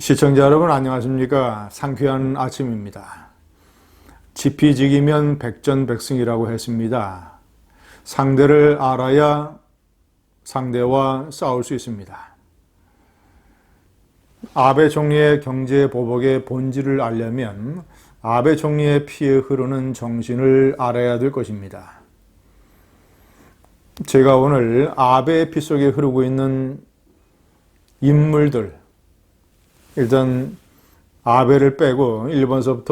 시청자 여러분 안녕하십니까 상쾌한 아침입니다. 지피지기면 백전백승이라고 했습니다. 상대를 알아야 상대와 싸울 수 있습니다. 아베 총리의 경제 보복의 본질을 알려면 아베 총리의 피에 흐르는 정신을 알아야 될 것입니다. 제가 오늘 아베의 피 속에 흐르고 있는 인물들, 일단 아베를 빼고 1번서부터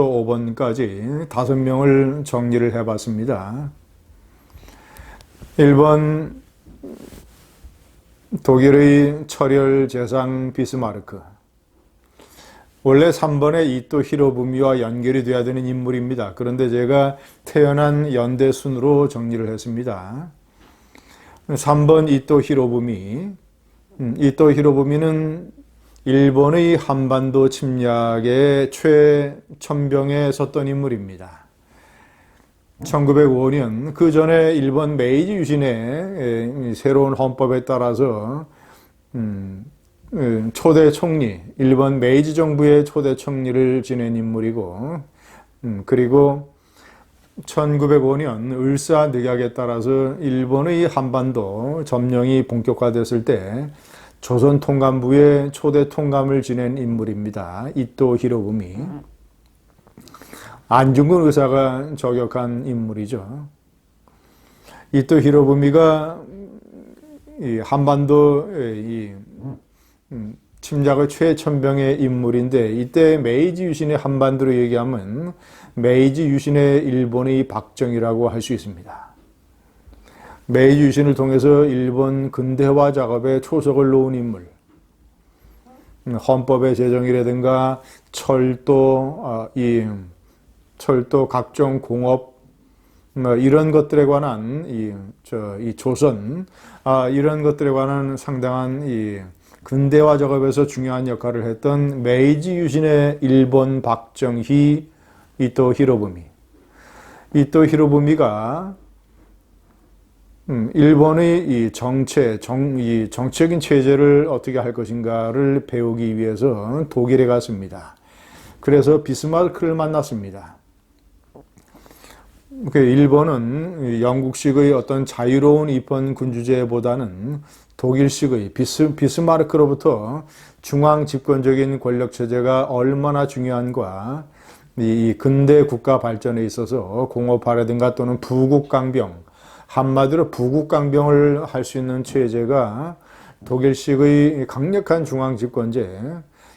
5번까지 다섯 명을 정리를 해봤습니다. 1번 독일의 철혈 재상 비스마르크. 원래 3번에 이토 히로부미와 연결이 돼야 되는 인물입니다. 그런데 제가 태어난 연대 순으로 정리를 했습니다. 3번 이토 히로부미. 음, 이토 히로부미는 일본의 한반도 침략의 최천병에 섰던 인물입니다. 1905년 그 전에 일본 메이지 유신의 새로운 헌법에 따라서 음, 초대 총리, 일본 메이지 정부의 초대 총리를 지낸 인물이고, 음, 그리고 1905년 을사 늑약에 따라서 일본의 한반도 점령이 본격화됐을 때 조선 통감부의 초대 통감을 지낸 인물입니다. 이토 히로부미. 안중근 의사가 저격한 인물이죠. 이토 히로부미가 한반도 이 음, 침략의 최천병의 인물인데 이때 메이지 유신의 한반도로 얘기하면 메이지 유신의 일본의 박정희라고 할 수 있습니다. 메이지 유신을 통해서 일본 근대화 작업에 초석을 놓은 인물. 음, 헌법의 제정이라든가 철도, 아, 이 철도 각종 공업 뭐 이런 것들에 관한 이, 저, 이 조선 아, 이런 것들에 관한 상당한 이 근대화 작업에서 중요한 역할을 했던 메이지 유신의 일본 박정희 이토 히로부미 이토 히로부미가 음, 일본의 이 정체, 정, 이 정치적인 체제를 어떻게 할 것인가를 배우기 위해서 독일에 갔습니다. 그래서 비스마르크를 만났습니다. 그 일본은 영국식의 어떤 자유로운 입헌 군주제보다는 독일식의 비스, 비스마르크로부터 중앙 집권적인 권력 체제가 얼마나 중요한가 이 근대 국가 발전에 있어서 공업화라든가 또는 부국 강병 한마디로 부국 강병을 할 수 있는 체제가 독일식의 강력한 중앙 집권제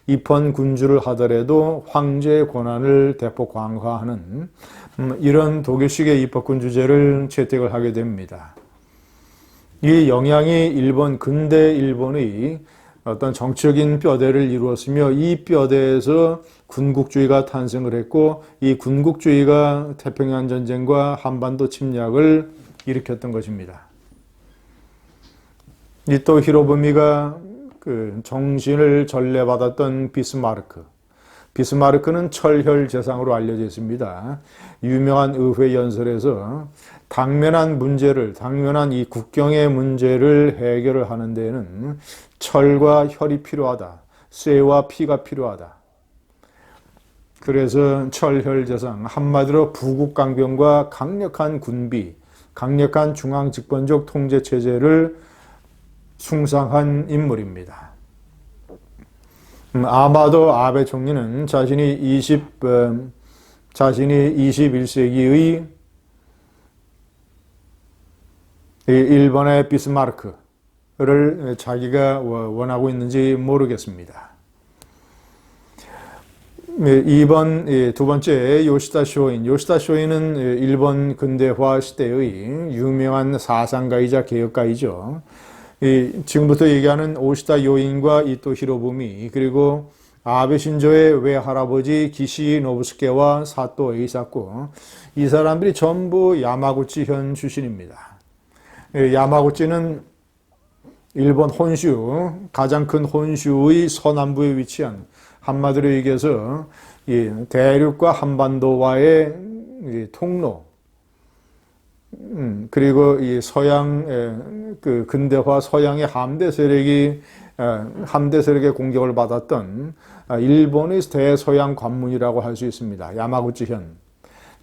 입헌 군주를 하더라도 황제의 권한을 대폭 강화하는 음, 이런 독일식의 입헌 군주제를 채택을 하게 됩니다. 이 영향이 일본 근대 일본의 어떤 정치적인 뼈대를 이루었으며 이 뼈대에서 군국주의가 탄생을 했고 이 군국주의가 태평양 전쟁과 한반도 침략을 일으켰던 것입니다. 이또 히로부미가 그 정신을 전례받았던 비스마르크. 비스마르크는 철혈 재상으로 알려져 있습니다. 유명한 의회 연설에서 당면한 문제를, 당면한 이 국경의 문제를 해결을 하는 데에는 철과 혈이 필요하다. 쇠와 피가 필요하다. 그래서 철혈 재상, 한마디로 부국강병과 강력한 군비, 강력한 중앙 집권적 통제 체제를 숭상한 인물입니다. 음, 아마도 아베 총리는 자신이 20 어, 자신이 21세기의 일본의 비스마르크를 자기가 원하고 있는지 모르겠습니다. 2번, 예, 두 번째, 요시다 쇼인. 요시다 쇼인은 일본 근대화 시대의 유명한 사상가이자 개혁가이죠. 지금부터 얘기하는 오시다 요인과 이토 히로부미, 그리고 아베 신조의 외할아버지 기시 노부스케와 사토 에이사코, 이 사람들이 전부 야마구치 현 출신입니다. 야마구치는 일본 혼슈, 가장 큰 혼슈의 서남부에 위치한 한마디로 얘기해서 대륙과 한반도와의 통로, 음, 그리고 이 서양 그 근대화 서양의 함대 세력이 함대 세력의 공격을 받았던 일본의 대서양 관문이라고 할 수 있습니다. 야마구치 현.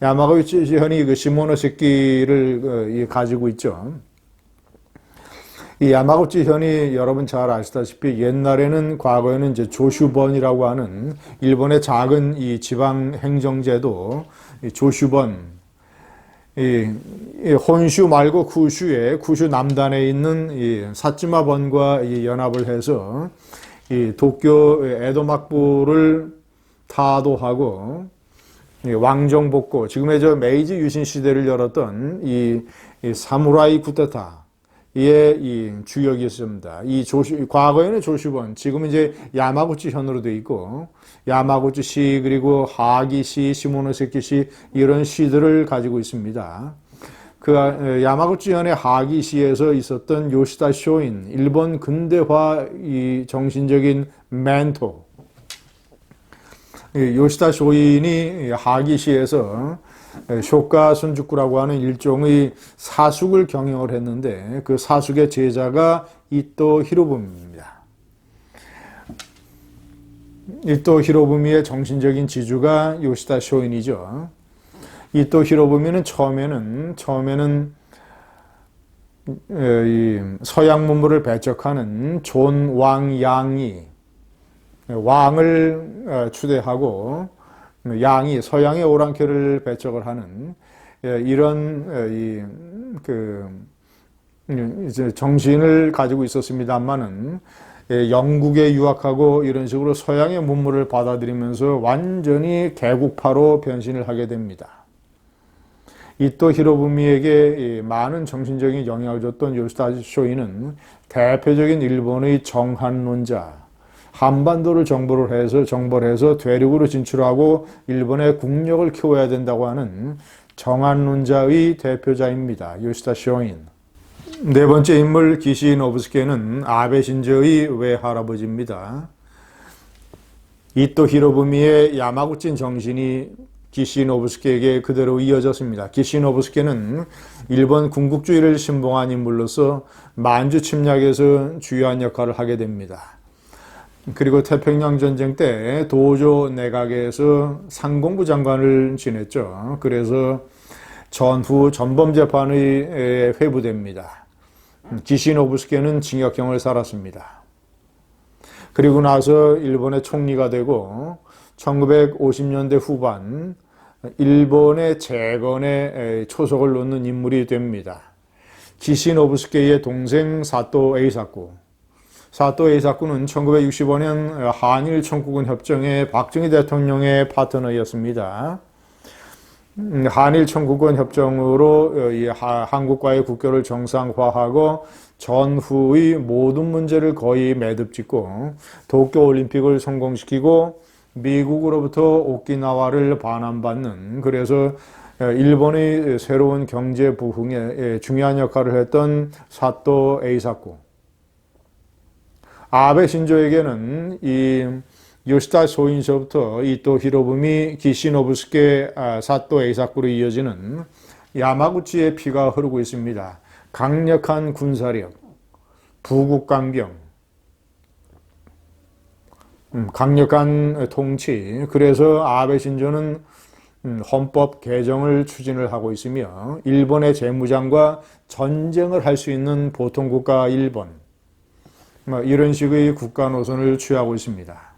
야마구치 현이 그 시모노세키를 가지고 있죠. 이 야마구치 현이 여러분 잘 아시다시피 옛날에는 과거에는 이제 조슈번이라고 하는 일본의 작은 이 지방 행정제도 조슈번 이, 이 혼슈 말고 쿠슈에 쿠슈 남단에 있는 이 사찌마번과 이 연합을 해서 이 도쿄 에도 막부를 타도하고 왕정복고 지금의 저 메이지 유신 시대를 열었던 이, 이 사무라이 쿠데타 이의 이 주역이었습니다. 이 조슈, 과거에는 조슈번, 지금은 이제 야마구치 현으로 돼 있고, 야마구치 시, 그리고 하기 시, 시모노세키 시, 이런 시들을 가지고 있습니다. 그 야마구치 현의 하기 시에서 있었던 요시다 쇼인, 일본 근대화 이 정신적인 멘토, 요시다 쇼인이 하기 시에서 쇼가 순죽구라고 하는 일종의 사숙을 경영을 했는데 그 사숙의 제자가 이토 히로부미입니다. 이토 히로부미의 정신적인 지주가 요시다 쇼인이죠. 이토 히로부미는 처음에는 처음에는 서양 문물을 배척하는 존 왕 양이 왕을 어, 추대하고 양이 서양의 오랑캐를 배척을 하는 예, 이런 어, 이그 이제 정신을 가지고 있었습니다만은 예, 영국에 유학하고 이런 식으로 서양의 문물을 받아들이면서 완전히 개국파로 변신을 하게 됩니다. 이 또 히로부미에게 많은 정신적인 영향을 줬던 요시다 쇼이는 대표적인 일본의 정한론자, 한반도를 정보를 해서 정벌 해서 대륙으로 진출하고 일본의 국력을 키워야 된다고 하는 정한론자의 대표자입니다. 요시다 쇼인. 네 번째 인물 기시 노부스케는 아베 신저의 외할아버지입니다. 이토 히로부미의 야마구친 정신이 기시 노부스케에게 그대로 이어졌습니다. 기시 노부스케는 일본 군국주의를 신봉한 인물로서 만주 침략에서 주요한 역할을 하게 됩니다. 그리고 태평양 전쟁 때 도조 내각에서 상공부 장관을 지냈죠. 그래서 전후 전범 재판의 회부됩니다. 기시노부스케는 징역형을 살았습니다. 그리고 나서 일본의 총리가 되고 1950년대 후반 일본의 재건에 초석을 놓는 인물이 됩니다. 기시노부스케의 동생 사토 에이사쿠 사또 에이사쿠는 1965년 한일 청구군 협정의 박정희 대통령의 파트너였습니다. 음, 한일 청구권 협정으로 어, 한국과의 국교를 정상화하고 전후의 모든 문제를 거의 매듭짓고 도쿄 올림픽을 성공시키고 미국으로부터 오키나와를 반환받는 그래서 어, 일본의 새로운 경제 부흥에 중요한 역할을 했던 사또 에이사쿠. 아베 신조에게는 이 요시다 소인서부터 이또 히로부미 기시노부스케 아, 사또 에이사쿠로 이어지는 야마구치의 피가 흐르고 있습니다. 강력한 군사력, 부국강경, 음, 강력한 통치. 그래서 아베 신조는 음, 헌법 개정을 추진을 하고 있으며 일본의 재무장과 전쟁을 할 수 있는 보통국가 일본, 뭐 이런 식의 국가 노선을 취하고 있습니다.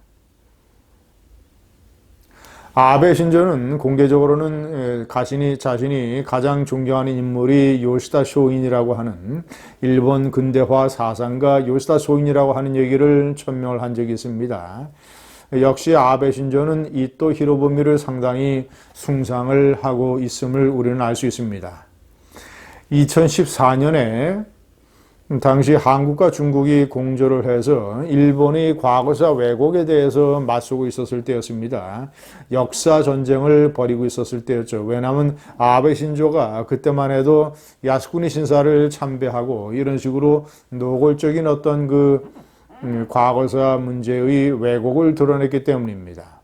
아베 신조는 공개적으로는 가신이 자신이 가장 존경하는 인물이 요시다 쇼인이라고 하는 일본 근대화 사상가 요시다 쇼인이라고 하는 얘기를 천명을 한 적이 있습니다. 역시 아베 신조는 이또 히로부미를 상당히 숭상을 하고 있음을 우리는 알 수 있습니다. 2014년에 당시 한국과 중국이 공조를 해서 일본이 과거사 왜곡에 대해서 맞서고 있었을 때였습니다. 역사 전쟁을 벌이고 있었을 때였죠. 왜냐하면 아베 신조가 그때만 해도 야스쿠니 신사를 참배하고 이런 식으로 노골적인 어떤 그 음, 과거사 문제의 왜곡을 드러냈기 때문입니다.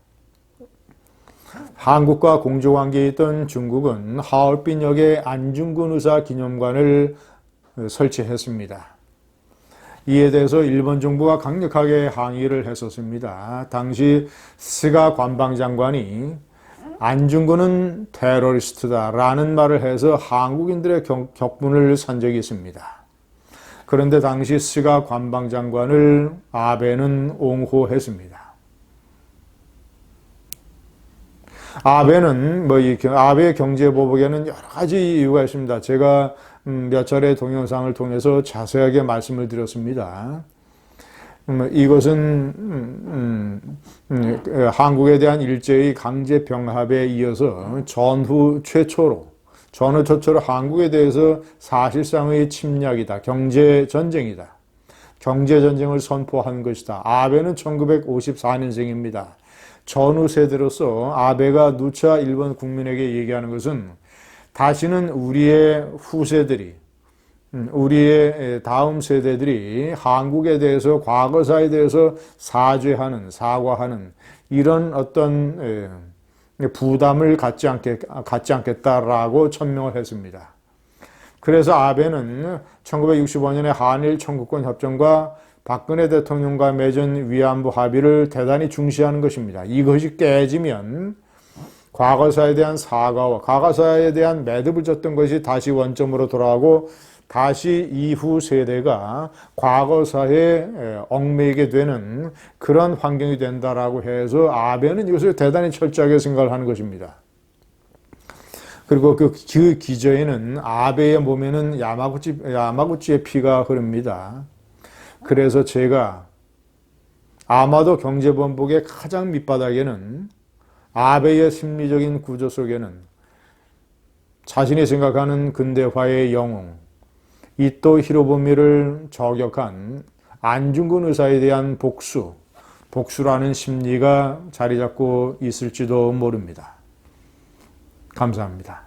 한국과 공조 관계에 있던 중국은 하얼빈역에 안중근 의사 기념관을 설치했습니다. 이에 대해서 일본 정부가 강력하게 항의를 했었습니다. 당시 스가 관방장관이 안중근은 테러리스트다라는 말을 해서 한국인들의 격, 격분을 산 적이 있습니다. 그런데 당시 스가 관방장관을 아베는 옹호했습니다. 아베는 뭐 이 아베 경제 보복에는 여러 가지 이유가 있습니다. 제가 음, 몇 차례 동영상을 통해서 자세하게 말씀을 드렸습니다. 음, 이것은 음, 한국에 대한 일제의 강제 병합에 이어서 전후 최초로 전후 최초로 한국에 대해서 사실상의 침략이다. 경제 전쟁이다. 경제 전쟁을 선포한 것이다. 아베는 1954년생입니다. 전후 세대로서 아베가 누차 일본 국민에게 얘기하는 것은 다시는 우리의 후세들이 음, 우리의 다음 세대들이 한국에 대해서 과거사에 대해서 사죄하는 사과하는 이런 어떤 부담을 갖지 않겠 갖지 않겠다라고 천명을 했습니다. 그래서 아베는 1965년에 한일 청구권 협정과 박근혜 대통령과 맺은 위안부 합의를 대단히 중시하는 것입니다. 이것이 깨지면 과거사에 대한 사과와 과거사에 대한 매듭을 졌던 것이 다시 원점으로 돌아가고 다시 이후 세대가 과거사에 얽매이게 되는 그런 환경이 된다라고 해서 아베는 이것을 대단히 철저하게 생각을 하는 것입니다. 그리고 그, 그 기저에는 아베의 몸에는 야마구치, 야마구치의 피가 흐릅니다. 그래서 제가 아마도 경제범복의 가장 밑바닥에는 아베의 심리적인 구조 속에는 자신이 생각하는 근대화의 영웅, 이토 히로부미를 저격한 안중근 의사에 대한 복수, 복수라는 심리가 자리 잡고 있을지도 모릅니다. 감사합니다.